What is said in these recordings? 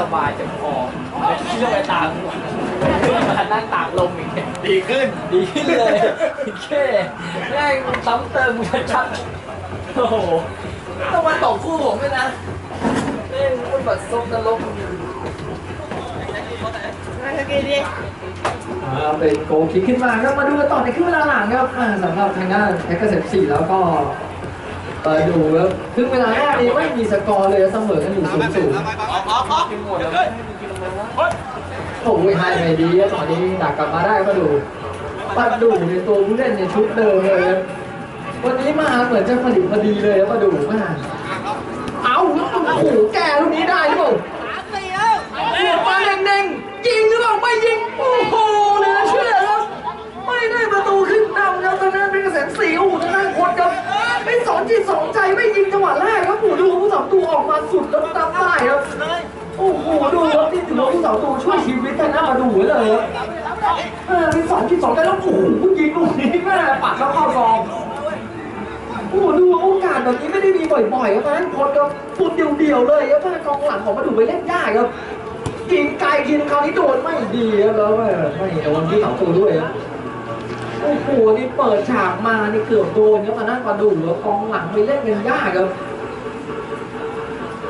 สบายจะพอที่เรื่องไปตามเรื่องมานั่งตากลมอีกดีขึ้น ดีขึ้นเลยแค่แม่งซ้ำเติมมึงชัดโอ้โหต้องมาตกคู่ผมด้วยนะเล่คุณบับบซบนรกมาสักทีดิเปโกคิดขึ้นมาก็มาดูกันต่อในครึ่งเวลาหลังครับสำหรับทางด้านแอ็กซ์เซฟสี่แล้วก็ เปิดดูครับครึ่งเวลาแรกนี้ไม่มีสกอร์เลยเสมอกันอยู่ศูนย์ศูนย์ออกออกออกกินหมดแล้วกินทำไมวะโอ้ยให้ไม่ดีครับตอนนี้ดักกลับมาได้ก็ดูปัดดูในตัวผู้เล่นในชุดเดิมเลยครับวันนี้มาเหมือนจะผลิตพอดีเลยครับมาดูมาเอาโอ้โหแกลูกนี้ได้หรือเปล่าหัวปลาแดงๆยิงหรือเปล่าไม่ยิงโอ้ แบบนี้ไม่ได้มีบ่อยๆครับตอนนั้นคนก็ตุนเดียวๆเลยครับแม่กองหลังของมาดูกไปเล่นยากครับยิงไกลทีนึงคราวนี้โดนไม่ดีครับแล้วไม่โดนที่สองตัวด้วยครับโอ้โหนี่เปิดฉากมานี่เกือบโดนครับมานั่นมาดูแล้วกองหลังไปเล่นกันยากครับ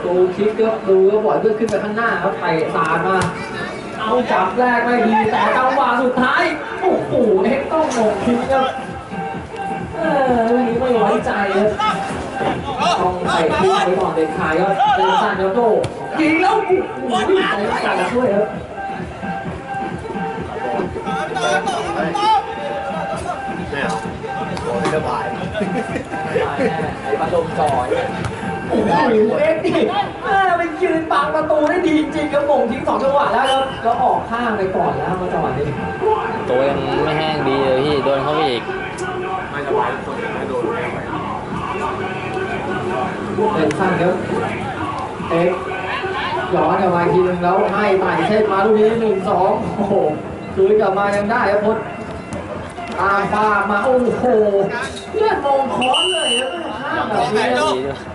โกคิกครับดูก็บ่อยเพื่อนขึ้นไปข้างหน้าครับไปสาดมาเอาจับแรกไม่ดีแต่จังหวะสุดท้ายโอ้โหเอ็กต้องมงคิกครับเออวันนี้ไม่ไว้ใจครับ ต้องใส่คู่ไว้ก่อนเด็ดขาดครับเป็นซานโยโต้ยิงแล้วโอ้โหใส่ใส่ด้วยครับไม่เอาโอ้ยสบายไอ้ปลาดมจอยโอ้โหเอ็กซ์ดิแม่ไปยืนบังประตูได้ดีจริงครับมงทิ้งสองจังหวะแล้วครับแล้วออกข้างไปก่อนแล้วมาจังหวะนี้ตัวยังไม่แห้งดีเลยพี่โดนเข้าไปอีกไม่สบายคน เป็นสั้นครับเอ็กย้อนกลับมาทีนึงแล้วให้ไต่เช็ดมาลูกนี้หนึ่งสองโอ้โหคืนกลับมายังได้ครับพดตามปามาโอ้โหเลือดมงค้อนเลยครับข้ามแบบนี้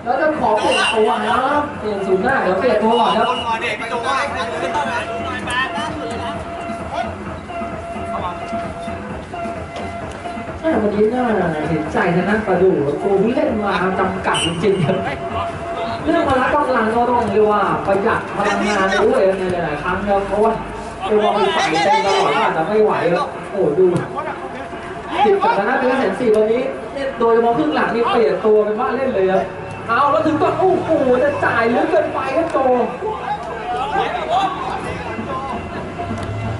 แล้วจะขอเปลี่ยนตัวนะครับเปลี่ยนศูนย์หน้าเดี๋ยวเปลี่ยนตัวก่อนครับ นเด็กไม่ต้อวาแม่วันนี้น่าเห็นใจทางด้านประดูตัวผู้เล่นมาจำกัดจริงๆเรื่องพละกำลังก็ต้องเรียกว่าประหยัดพลังงานด้วยในหลายๆครั้งครับเพราะว่าเรียกว่ามีฝ่ายเต้นตลอดก็อาจจะไม่ไหวครับโอ้ดูติดกับทางด้านเป็นแสนสี่วันนี้เนี่ยโดยเฉพาะครึ่งหลังนี่เปลี่ยนตัวเป็นว่าเล่นเลยครับเอาแล้วถึงก็โอ้โหจะจ่ายลึกเกินไปครับโจ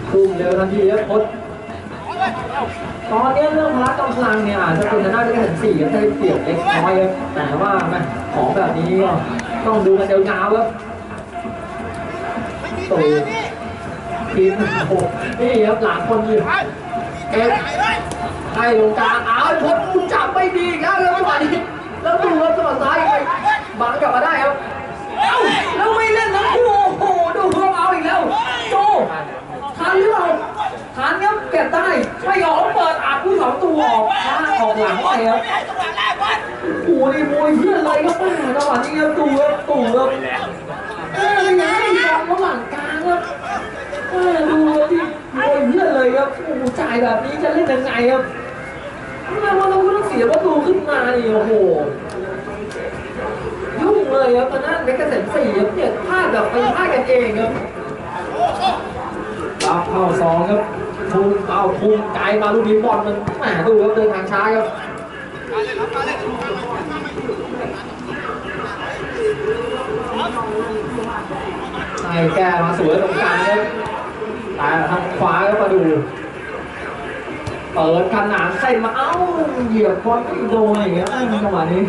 ทุ่มเร็วทันทีครับพด ตอนนี้เรื่องพละกำลังเนี่ยอาจจะเป็นทางด้าที่เห็นสี่ก็ได้เปรียบเล็กน้อยครับแต่ว่าแม่ของแบบนี้ก็ต้องดูกันยาวๆครับตูทีมโอ้โหนี่ครับหลังคนยืนเอ็กให้ลงกลางอ้าวพดคุณจับไม่ดีแล้วครับจังหวะนี้แล้วดูครับจังหวะซ้ายไปบังกลับมาได้ครับเอ้าแล้วไม่เล่นทั้งคู่โอ้โหดูพวกเอาอีกแล้วโจ ทันหรือเปล่าทันครับเก็บ ได้ไม่ยอมเปิดอัดผู้สองตัวออกข้าออกหลังไปครับโอ้โหนี่มวยเพื่อนเลยครับแม่จังหวะนี้ครับตูครับตูครับเอ้ยยังไม่ยอมระหว่างกลางครับเออดูครับที่มวยเพื่อนเลยครับโอ้โหจ่ายแบบนี้จะเล่นยังไงครับแม่ว่าเราต้องเสียประตูขึ้นมานี่โอ้โหยุ่งเลยครับตอนนั้นเล็กเกษมสี่ครับเนี่ยพลาดแบบไปพลาดกันเองครับรับเข้าสองครับ ทุนเอาทุนไกลมาลูกนี้บอลมันแหมดูครับเดินทางช้าครับใช่แก้มาสวยตรงกลางครับแต่ทางขวาก็มาดู เปิดขนาดเส้นมาเอ้าเหยียบบอลไม่โดนอย่างเงี้ยจังหวะนี้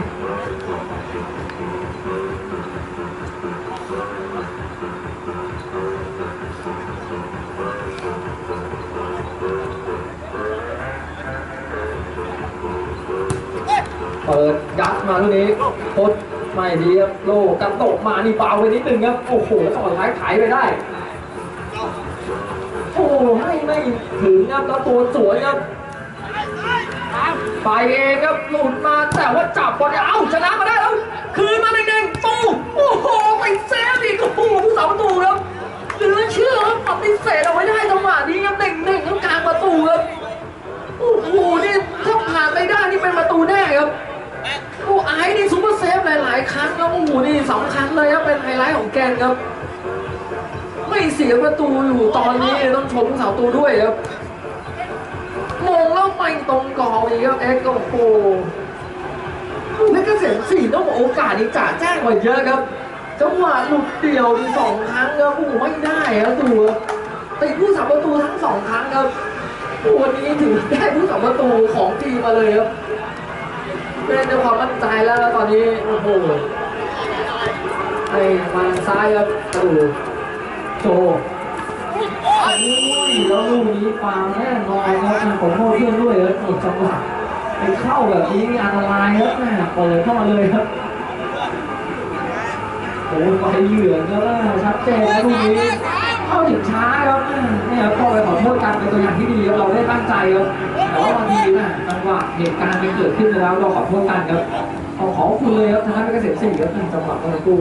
ลูกนี้พดไม่ดีครับโลกันตกมานี่เบาไปนิดนึงครับ โอ้โหต่อท้ายขายไปได้ โอ้ไม่ไม่ถึงครับแล้วตัวสวยครับไปเองครับหลุดมาแต่ว่าจับบอลเอ้าชนะมาได้แล้ว คืนมาแดงตู้โอ้โหไปเซฟอีกโอ้ผู้สาวประตูครับเหลือเชื่อครับปฏิเสธเอาไว้ได้จังหวะนี้ครับหนึ่งหนึ่งกลางประตูครับโอ้โหนี่ถ้าผ่านไปได้นี่เป็นประตูแน่ ฟหลายๆครั้งแล้วโอ้หนี่สองครั้งเลยครับเป็นไฮไลท์ของแกนครับ ไม่เสียประตูอยู่ตอนนี้ต้องชมสาวตูด้วยครับมองแล้วไม่ตรงกออีกครับเอ็กโกโปแล้ก็เสียงสี่ต้องโอกาสนี้จ่าแจ้งกว่าเยอะครับจังหวะหลุดเดี่ยวสองครั้งครับโอ้ไม่ได้แล้วตูติดผู้สาวประตูทั้งสองครั้งครับวันนี้ถึงได้ผู้สาวประตูของทีมมาเลยครับ เล่นด้วยความมั่นใจแล้วตอนนี้โอ้โหไอ้มาทางซ้ายครับกระดูโจ้ยแล้วลูกนี้ฟาวแน่นอนครับทางของโม่เพื่อนด้วยครับหมดจังหวะไปเข้าแบบนี้อันตรายครับแม่เปิดเข้ามาเลยครับโอ้ไฟเหลืองแล้วชัดเจนนะลูกนี้เข้าถึงช้าครับเนี่ยครับเข้าไปขอโทษกันเป็นตัวอย่างที่ดีครับเราได้ตั้งใจครับแต่ว่าบางที วะเหตุการณ์มันเกิดขึ้นแล้วเราขอโทษกันครับขอขอคุณเลยครับทางด้านเกษตรสี่ครับจังหวะเมื่อสักครู่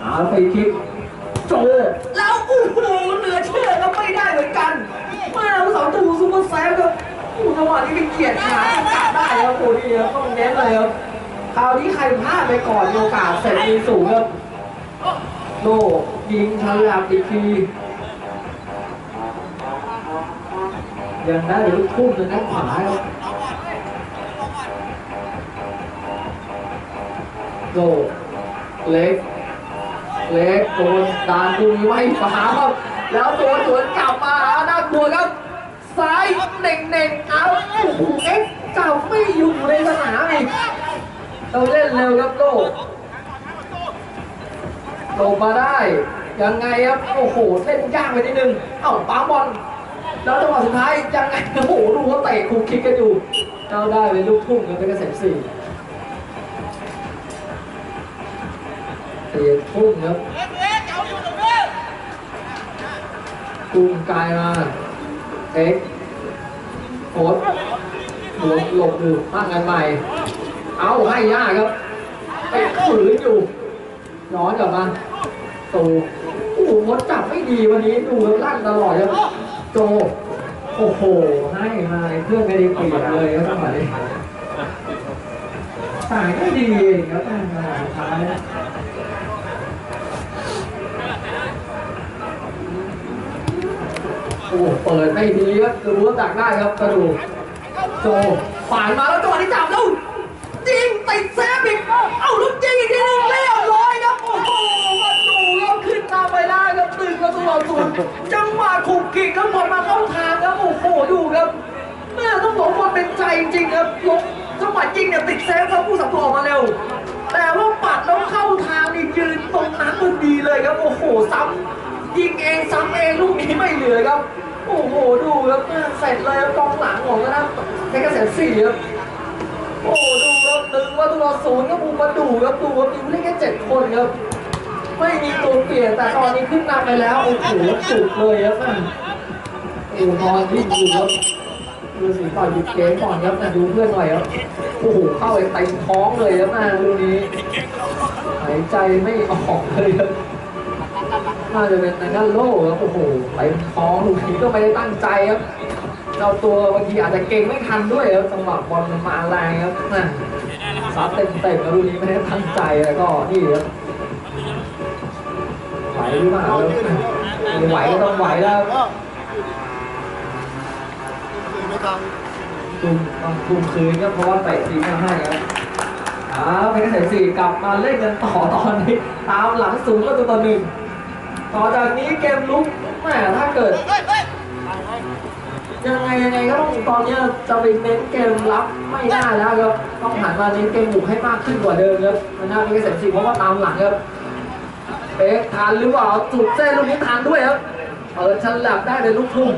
เอาแล้วไปคิกโจแล้วโอ้โหเหนือเชื่อก็ไม่ได้เหมือนกันมาเอาสองตูซูเปอร์แซฟครับโอ้จังหวะนี้เป็นเกียรติขากัดได้ครับโอ้ดีครับต้องเน้นเลยครับคราวนี้ใครพลาดไปก่อนโอกาสเสร็จมีสูงครับโลยิงฉลับอีกที ยังได้ลูกทุ่มเลยนะขวาครับโลเล็ก เล็กโดนดานดูไม่ฟ้าครับ แล้วตัวสวนกลับมาน่ากลัวครับ ซ้ายเน่งเน่งเอาเอ็กจับไม่อยู่ในสนามอีกเราเล่นเร็วครับโลกโลมาได้ ยังไงครับ โอ้โห เล่นยากไปนิดนึง เอ้าปั๊มบอล แล้วจังหวะสุดท้ายยังไงโอ้โหดูเขาเตะคุกคิกกันอยู่เราได้เป็นลูกทุ่งกันเป็นเกษตรสี่เตะทุ่งครับกุ้งกายมาเอ็กซ์โคตหลบหลบอยู่ตั้งกันใหม่ เอาให้ยากครับไปฝืนอยู่ย้อนกลับมาตูโอ้โหมดจับไม่ดีวันนี้ดูลั่นตลอดครับ โจ โอ้โห ให้มาเพื่อนไม่ได้เปลี่ยนเลยครับจังหวะนี้สายไม่ดีเองครับจังหวะสุดท้ายโอ้เปิดไม่ดีครับดูว่าดักได้ครับกระดูกโจฝ่านมาแล้วจังหวะที่จับแล้วจริงติดแซมอีกเอ้าลูกจริงอีกทีนึงเรียบร้อยครับ โอ้โหมาดูครับขึ้นตามไปได้ครับ ตึงประตูต่อศูนจังหวะขุกขิกครับบอลมาเข้าทางครับโอ้โหดูครับแม่ต้องบอกว่าเป็นใจจริงครับลงจังหวะจริงเนี่ยติดเซฟครับผู้สับตัวออกมาเร็ว แต่ว่าปัดแล้วเข้าทางนี่ยืนตรงนั้นพอดีเลยครับโอ้โหซ้ำยิงเองซ้ำเองลูกนี้ไม่เหลือครับ โอ้โหดูครับแม่เสร็จเลยครับกองหลังของคณะเพชรเกษมสี่ครับโอ้โหดูครับตึงว่าตัวศูนย์ก็บูมาดูครับดูว่ามีผู้เล่นแค่เจ็ดคนครับ ไม่มีตัวเปลี่ยนแต่ตอนนี้ขึ้นนำไปแล้วโอ้โหจุดเลยครับนั่นโอ้โหนอนวิ่อยู่ครับดูสีต่อยหยุดเกมก่อนครับแต่ดูเพื่อนหน่อยครับโอ้โหเข้าไปเต็มท้องเลยครับนะลูกนี้หายใจไม่ออกเลยครับน่าจะเป็นในด้านโล่ครับโอ้โหเต็มท้องลูกนี้ก็ไม่ได้ตั้งใจครับเราตัวบางทีอาจจะเก่งไม่ทันด้วยครับจังหวะบอลมันมาแรงครับนะซัดเต็มเต็มๆแล้วลูกนี้ไม่ได้ตั้งใจแล้วก็นี่ครับ หวหรือเปล่าครับไหวก็ต้องไหวแล้วทุ่มต้องทุ่มคืนครับเพราะว่าเตะทีมมาให้ครับอ้าวเป็นเกษตรสี่กลับมาเล่นกันต่อตอนนี้ ตามหลังสูงก็ตัวต่อหนึ่งต่อจากนี้เกมลุกแม่ถ้าเกิดยังไงยังไงก็ต้องตอนนี้จะไปเน้นเกมรับไม่ได้แล้วครับต้องหันมาเน้นเกมบุกให้มากขึ้นกว่าเดิมครับมันน่าเป็นเกษตรศรีเพราะว่าตามหลังครับ เป๊กทานหรือเปล่าจุดเส้นลูกนี้ทานด้วยครับเปิดฉลับได้เป็นลูกทุ่ง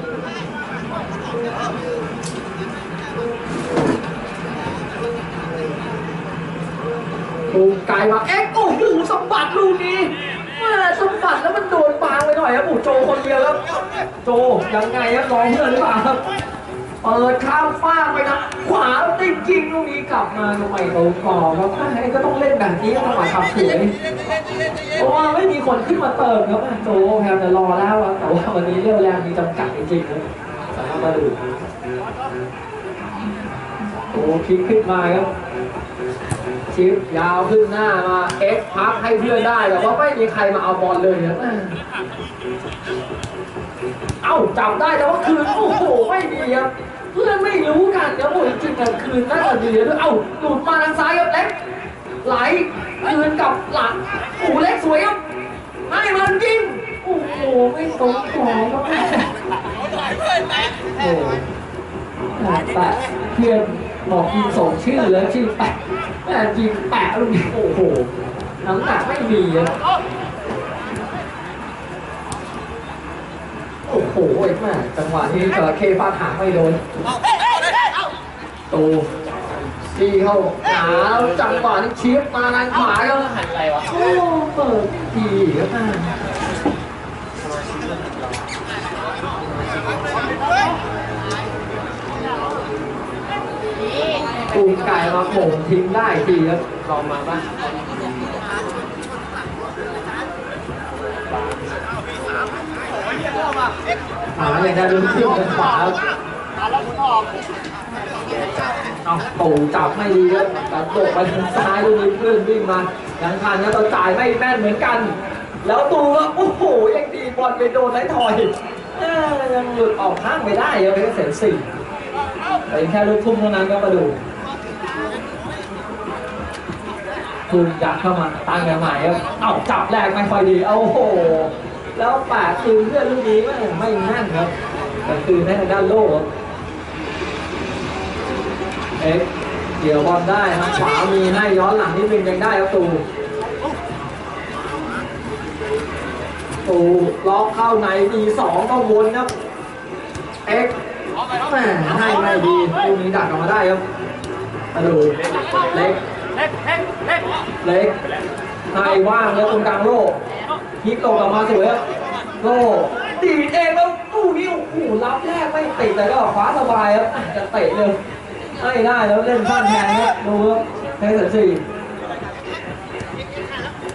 ตูมไกลมาเอ็กโอ้โหสะบัดลูกนี้แม่สะบัดแล้วมันโดนปางไปหน่อยครับโอ้โหโจคนเดียวครับ โจยังไงครับรอเพื่อนหรือเปล่าครับ เปิดข้ามฟ้ากไปนะขวาติดยิงลูกนี้กลับมาทำไมตรงต่อครับไอ้ก็ต้องเล่นแบบนี้จังหวะขับสวยเพราะว่าไม่มีคนขึ้นมาเติมครับโจพยายามจะรอแล้วแต่ว่าวันนี้เรี่ยวแรงมีจำกัดจริงๆครับสามารถมาดูโอ้พลิกขึ้นมาครับชิปยาวขึ้นหน้ามาเอ็กพักให้เพื่อนได้แต่ว่าไม่มีใครมาเอาบอลเลยนะ อ้าจับได้แต่ว่าคืนโอ้โหไม่ดีครับเพื่อนไม่รู้กันครับโอ้ยจริงๆอะคืนน่าจะดีด้วยเอ้าหลุดมาทางซ้ายครับเล็กไหลคืนกับหลังโอ้เล็กสวยครับให้มันยิงโอ้โหไม่ตรงขอครับแม่โอ้โหแปะเพื่อนบอกยิงส่งชื่อแล้วชื่อแปะแม่ยิงแปะลูกนี้โอ้โหน้ำหนักไม่มีอะ โอ้โหไอ้แม่จังหวะที่จระเข้ฟาดหางไม่โดนตูตีเข้าหาวจังหวะนี้เชียบมาทางขวาก็หันอะไรวะโอ้เปิดทีครับแม่ตูมไก่มาโป่งทิ้งได้ทีครับลองมาป่ะ หาเลยได้ลุ้นขึ้นทางขวาครับเอาตูจับไม่ดีครับตัดตกไปทางซ้ายลูกนี้เพื่อนวิ่งมายังทันครับตอนจ่ายไม่แม่นเหมือนกัน แล้วตูก็โอ้โหยังดีบอลไปโดนไท้ทอยเอ้ยยังหลุดออกข้างไปได้ครับเป็นเสียสี่เป็นแค่ลูกทุ่มเท่านั้นก็มาดูทูมยัดเข้ามาตั้งกันใหม่ครับเอ้าจับแรกไม่ค่อยดี เอาโอ้โห แล้วแปะคืนเพื่อนลูกนี้ไม่ไม่แน่นครับแต่คืนให้ทางด้านโลกครับเอ็กซ์เกี่ยวบอลได้ทางขวามีให้ย้อนหลังนิดนึงยังได้ครับตูตูล็อกเข้าในมีสองก็วนครับเอ็กซ์แหม่ให้ไม่ดีลูกนี้ดักออกมาได้ครับมาดูเล็กเล็กเล็กเล็กเล็กให้ว่างแล้วตรงกลางโลก พลิกตกกลับมาสวยครับโลตีดเองแล้วตู้นี้โอ้โหรับแรกไม่ติดแต่ก็คว้าสบายครับอะจะเตะเลยไม่ได้แล้วเล่นสั้นแทนครับดูครับเทสสี่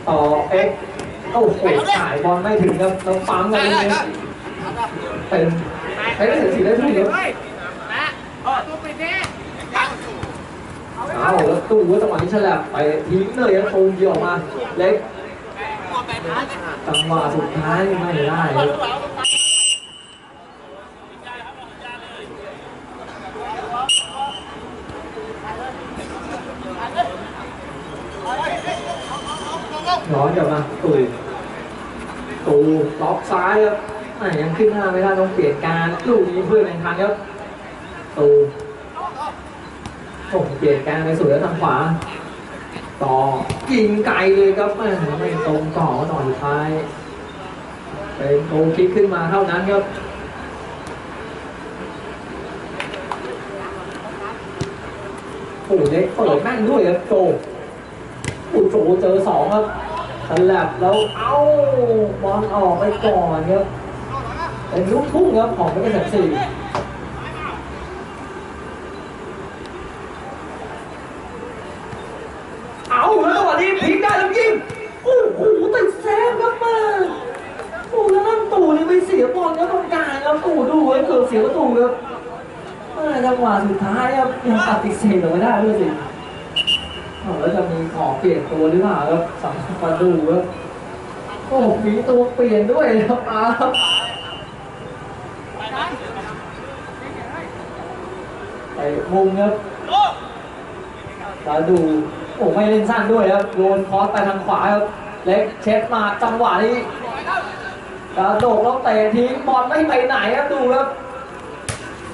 ต่อเอ็กซ์โอ้โหจ่ายบอลไม่ถึงครับแล้วปั๊มกันเลยครับเป็นเทสสี่ได้ทุกทีครับเอาแล้วตู้ว่าจังหวะนี้ฉลับไปทิ้งเลยครับตูมเดียวออกมาเล็ก จังหวะสุดท้ายไม่ได้ครับย้อนกลับมาตู่ตู่ล็อกซ้ายครับยังขึ้นหน้าไม่ได้ต้องเปลี่ยนการลูกนี้เพื่อนแข่งขันครับตู่ส่เปลี่ยนกางไปสู่แล้วทางขวา ต่อยิงไกลเลยครับแม่ไม่ตรงต่อหน่อยท้ายเป็นโกคิกขึ้นมาเท่านั้นครับโอ้เล็กเปิดแม่งด้วยครับโจโอ้โจเจอสองครับสลับแล้วเอ้าบอลออกไปก่อนครับเป็นลูกทุ่งครับของเป็นแสนสี่ เอาแล้วจังหวะนี้พลิกได้แล้วยิงโอ้โหติดแซมครับมาโอ้แล้วนั่นตู่นี่ไม่เสียบอลแล้วตรงกลางแล้วตู่ดูไว้เกือบเสียประตูครับเมื่อจังหวะสุดท้ายครับยังปฏิเสธออกไม่ได้ด้วยสิแล้วจะมีขอเปลี่ยนตัวหรือเปล่าครับสำหรับมาดูครับโอ้มีตัวเปลี่ยนด้วยครับอาครับไปมุมครับแล้วดูโอ้ไม่เล่นสั้นด้วยครับโยนคอสไปทางขวาครับเล็กเช็ดมาจังหวะนี้กระโดดแล้วเตะทิ้งบอลไม่ไปไหนครับดูครับ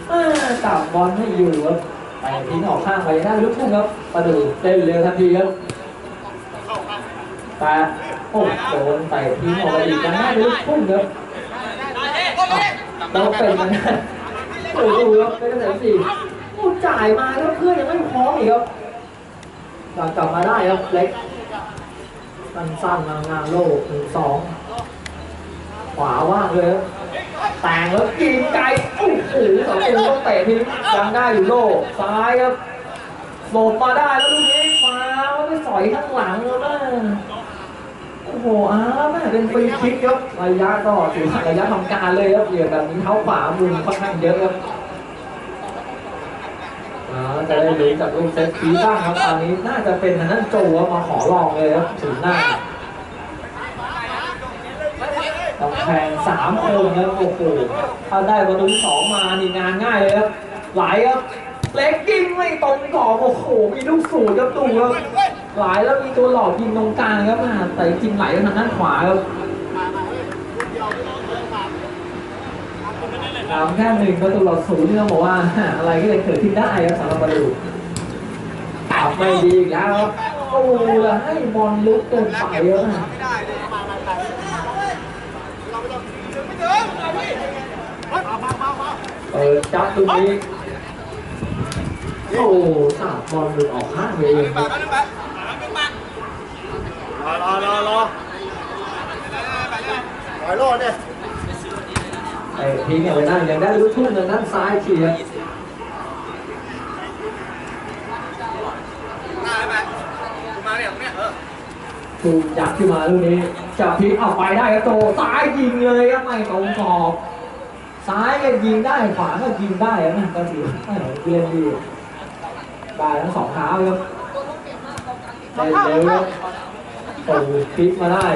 เอ้อจับบอลไม่อยู่ครับไปทิ้งออกข้างไปได้ลูกทุ่งครับมาดูเล่นเร็วทันทีครับแต่โอ้โดนเตะทิ้งออกไปอีกยังได้ลูกทุ่งครับเราเป็นมันโอ้ดูครับเป็นกระแสสี่โอ้จ่ายมาแล้วเพื่อนยังไม่พร้อมอีกครับกลับกลับมาได้ครับเล็กสั้นๆมางานโลกหนึ่งสองขวาว่างเลยครับ แต่งแล้วยิงไกลโอ้โหสองคนต้องเตะทิ้ยังได้อยู่โลซ้ายครับโหลดมาได้แล้วลูกนี้ฟ้าว่าไปสอยข้างหลังแล้วนะโอ้โหอ้าวแม่เป็นฟรีคิกครับระยะก็ถือว่าระยะทำการเลยครับเหยียบแบบนี้เท้าขวามุมค่อนข้างเยอะครับอ่าจะได้รู้จากลูกเซตพีบ้างครับตอนนี้น่าจะเป็นทางนั้นโจวมาขอลองเลยครับถึงหน้า กำแพงสามคนครับโอ้โหถ้าได้ประตูสองมานี่งานง่ายเลยครับไหลครับเล็กยิงไม่ตรงกรอบโอ้โหมีลูกสูตรครับดูครับไหลแล้วมีตัวหลอกยิงตรงกลางครับอ่าแต่จริงไหลทางด้านขวาครับตามแค่หนึ่งประตูต่อศูนย์นี่ต้องบอกว่าอะไรก็เลยเกิดขึ้นได้ครับสำหรับประตูตับไม่ดีอีกแล้วครับโอ้โหแล้วให้บอลลุกเกินไปเยอะนะ เปิดจับตรงนี้โอ้สาบบอลหลุดออกข้างไปเองครับรอรอรอรอถอยรอดเนี่ยไอ้ทิ้งเอาไปได้ยังได้ลูกทุ่งทางด้านซ้ายเชียร์ถูกจับขึ้นมาลูกนี้จับพลิกเอาไปได้ครับโตซ้ายยิงเลยครับไม่ตรงกรอบ ซ้ายก็ยิงได้ขวาก็ยิงได้นะก็ถือเออเล่นดีได้ทั้งสองเท้าครับได้เร็วครับโอ้พลิกมาได้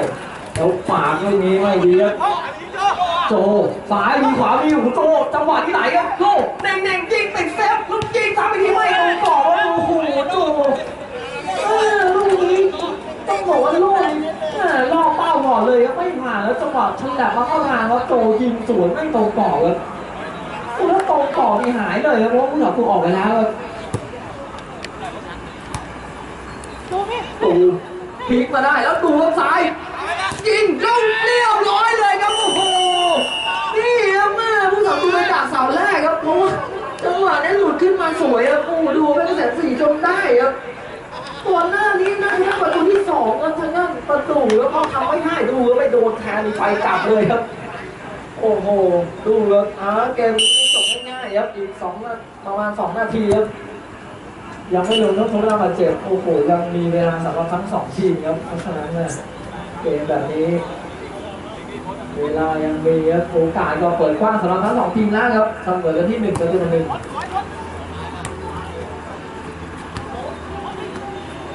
แล้วปากไม่มีไม่ดีครับโจซ้ายมีขวามีอยู่โจจังหวะที่ไหนครับโจเน่งเน่งยิงติดเซฟลูกยิงทำไปทีไม่ตรงกรอบโอ้โหโจเออลูกนี้ ต้องบอกว่าลูกนี้เออล่อเป้าก่อนเลยครับไม่ผ่านแล้วจังหวะฉลับมาเข้าทางครับโจยิงสวนไม่ตรงกรอบครับแล้วตรงกรอบนี่หายเลยครับเพราะว่าผู้สาวตัวออกไปแล้วครับตูพลิกมาได้แล้วดูครับซ้ายยิงลงเรียบร้อยเลยครับโอ้โหนี่ครับแม่ผู้สาวตัวจากเสาแรกครับเพราะว่าจังหวะนี้หลุดขึ้นมาสวยครับโอ้โหดูเป็นกระแสสีจนได้ครับตัวหน้านี้น่า ประตูที่สองครับทางด้านประตูแล้วพอทำไม่ได้ดูแล้วไปโดนแทนไปกลับเลยครับ โอ้โห ดูครับอ่าเกมนี้จบง่ายๆครับอีกสองประมาณสองนาทีครับยังไม่ลงต้องทดเวลาบาดเจ็บโอ้โหยังมีเวลาสำหรับทั้งสองทีมครับเพราะฉะนั้นเนี่ยเกมแบบนี้ เวลายังมีครับโอกาสก็เปิดกว้างสำหรับทั้งสองทีมแล้วครับเสมอกันที่หนึ่งประตูต่อหนึ่ง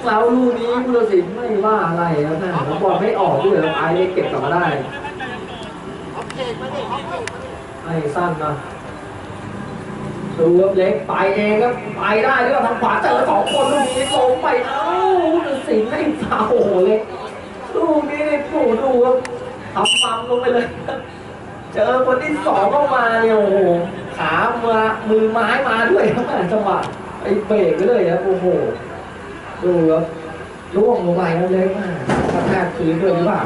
แล้วลูกนี้ผู้ตัดสินไม่ว่าอะไรครับนะผมบอลไม่ออกด้วยครับไอ้เก็บกลับมาได้ไอ้สั้นนะดูครับเล็กไปเองครับไปได้หรือเปล่าทางขวาเจอสองคนลูกนี้ลงไปเอ้าผู้ตัดสินไม่ฟาวโอ้โหเล็กลูกนี้นี่โอ้โหดูครับทำปั๊มลงไปเลยเจอคนที่สองเข้ามาเนี่ยโอ้โหขามามือไม้มาด้วยครับแม่จังหวะไอ้เบรกไปเลยครับโอ้โห ดูครับล่วงลงไปแล้วเล็กมากกระแทกพื้นด้วยหรือเปล่า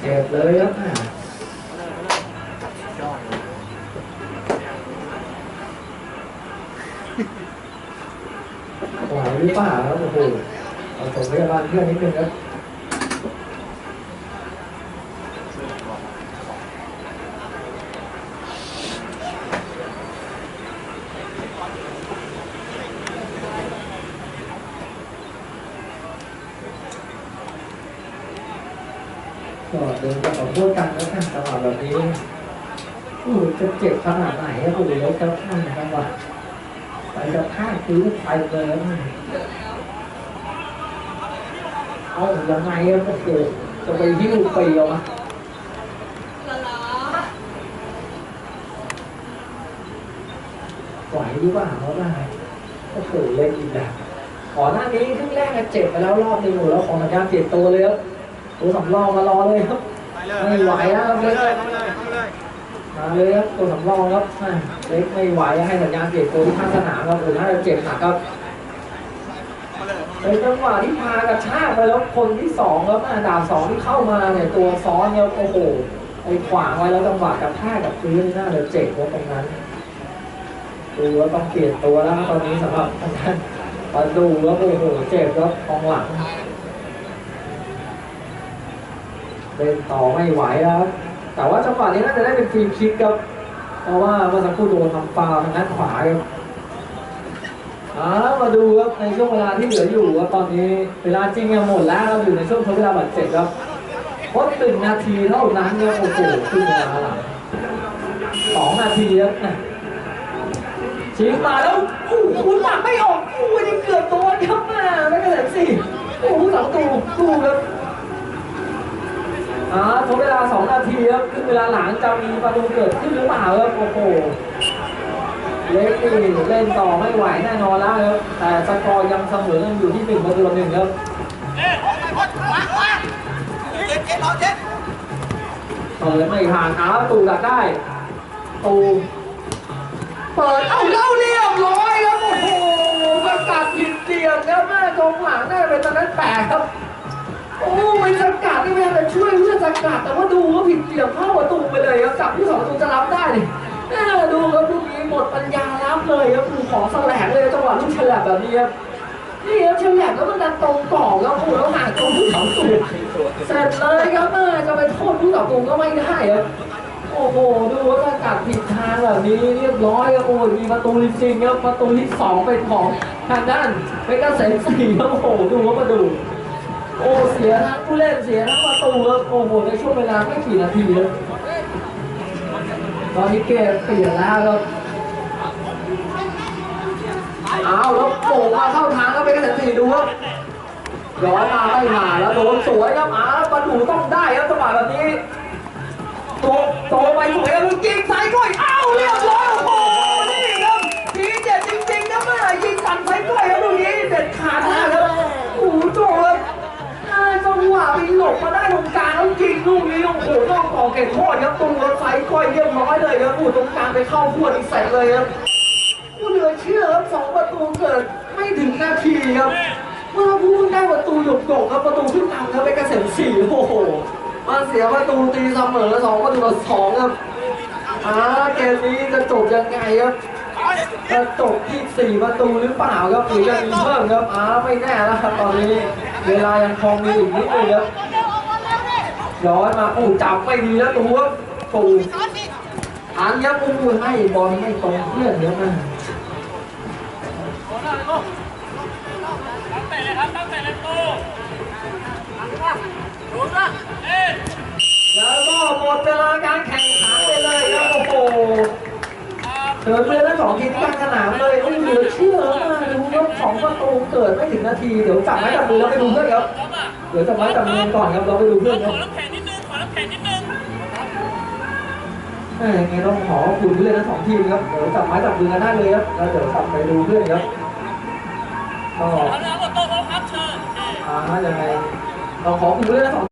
เจ็บเลยครับไหวหรือเปล่าครับโอ้โหเอาส่งพยาบาลเพื่อนนิดนึงครับ ก็เดินกับขอโทษกันแล้วกันจังหวะแบบนี้โอ้จะเจ็บขนาดไหนอะโอ้โหแล้วจะท่านจังหวะไปจะท่าคือไปเลยแล้วเอายังไงอะโอ้โหจะไปหิ้วปีเอามไหวหรือเปล่าเขาได้โอ้โหเล่นอีกแล้วก่อนหน้านี้ครึ่งแรกเจ็บไปแล้วรอบนึงโอ้โหแล้วขอสัญญาณเปลี่ยนตัวเลยครับ ตัวสำรองมารอเลยครับไม่ไหวแล้วครับเข้าเล็กเลยเข้าเลยเข้าเลยมาเลยครับตัวสำรองครับแม่เล็กไม่ไหวให้สัญญาณเปลี่ยนตัวที่ข้างสนามครับโอ้โหน่าจะเจ็บหนักครับเข้าเลยในจังหวะที่พากระชากไปแล้วคนที่สองครับอ่าดาบสองที่เข้ามาเนี่ยตัวซ้อนเนี่ยโอ้โหไอ้ขวางไว้แล้วจังหวะกระแทกกับพื้นน่าจะเจ็บครับตรงนั้นดูว่าต้องเปลี่ยนตัวแล้วตอนนี้สำหรับทางด้านมาดูแล้วโอ้โหเจ็บครับกองหลัง เล่นต่อไม่ไหวแล้วครับแต่ว่าจังหวะนี้น่าจะได้เป็นฟรีคิกครับ เพราะว่าเมื่อสักครู่โดนทำฟาวทางด้านขวาครับอ่ามาดูครับในช่วงเวลาที่เหลืออยู่ครับตอนนี้เวลาจริงยังหมดแล้วเราอยู่ในช่วงทดเวลาบาดเจ็บครับเพราะหนึ่งนาทีเท่านั้นเนี่ยโอ้โหขึ้นเวลาหลังสองนาทีครับชิงมาแล้วโอ้โหคุณหลังไม่ออกโอ้ยนี่เกือบโดนครับม่ไม่กระเด็นสิโอ้โหสองตูตูครับ อ่าทดเวลา 2 นาทีครับขึ้นเวลาหลังจะมีประตูเกิดขึ้นหรือเปล่าครับโอ้โหเล็กนี่เล่นต่อไม่ไหวแน่นอนแล้วครับแต่สกอร์ยังเสมอกันอยู่ที่หนึ่งประตูต่อหนึ่งครับเปิดไม่ผ่านอ้าวตูดักได้ตูเปิดเอาเล่าเรียบร้อยครับโอ้โหสกัดผิดเดียมครับแม่กองหลังได้เป็นตอนนั้นแปลกครับ โอ้ไม่สกัดนี่ไม่ได้ช่วยเพื่อนสกัดแต่ว่าดูว่าผิดเดียมเข้าประตูไปเลยครับจับที่สองประตูจะรับได้เลยแม่ดูครับลูกนี้หมดปัญญารับเลยครับดูขอแสลงเลยจังหวะลูกฉลับแบบนี้ครับนี่ครับฉลับแล้วมันดันตรงกรอบครับโอ้แล้วห่างตรงที่สองตูเสร็จเลยครับแม่จะไปโทษผู้ต่อตูก็ไม่ได้ครับโอ้โหดูว่าสกัดผิดทางแบบนี้เรียบร้อยครับโอ้ยมีประตูจริงครับประตูที่สองเป็นของทางด้านเป็นกระเซ็นสี่ครับโอ้โหดูว่ามาดู โอ้เสียทั้งผู้เล่นเสียทั้งประตูครับโอ้โหในช่วงเวลาไม่กี่นาทีครับตอนนี้เกมเปลี่ยนแล้วครับเอาแล้วโป่งมาเข้าทางแล้วเป็นกระเซ็นสีดูครับย้อนมาไม่มาแล้วโดนสวยครับอาประดูต้องได้ครับจังหวะแบบนี้โตโตไปสวยครับยิงซ้ายก้อยอ้ ได้ตรงกลางแล้วยิงลูกนี้โอ้โหนอกต่อเก่งโคตรครับตรงรถไฟก้อยเรียบร้อยเลยครับโอ้ตรงกลางไปเข้าพวดอีกใส่เลยครับผู้เหลือเชื่อครับสองประตูเกิดไม่ถึงนาทีครับเมื่อพูดได้ประตูหยกหยกครับประตูขึ้นนำครับเป็นเกษมสี่โอ้โหมาเสียประตูตีเสมอสองประตูต่อสองครับอ่าเกมนี้จะจบยังไงครับจะจบที่สี่ประตูหรือเปล่าครับหรือจะมีเพิ่มครับอ่าไม่แน่แล้วครับตอนนี้ เวลายังคงมีอีกนิดนึงครับ ย้อนมาโอ้จับไม่ดีแล้วตัวครับตูอันยับอู้ให้บอลไม่ตรงเพื่อนเยอะมากแล้วก็หมดเวลาการแข่งขันไปเลยครับโอ้โหเกิดเพื่อนทั้งสองทีมกลางสนามเลยโอ้ยเหลือเชื่อมากดูครับสองประตูเกิดไม่ถึงนาที เดี๋ยวจับไม้จับมือแล้วไปดูเพื่อนครับ เดี๋ยวจับไม้จับมือก่อนครับเราไปดูเพื่อนครับน้ำแข็งนิดนึงขอน้ำแข็งนิดนึงเอ้ยยังไงต้องขอขอบคุณเพื่อนทั้งสองทีมครับเดี๋ยวจับไม้จับมือกันได้เลยครับแล้วเดี๋ยวกลับไปดูเพื่อนครับก็เอาละครับโต๊ะครับเชิญอ่ายังไงเราขอขอบคุณเพื่อนทั้งสอง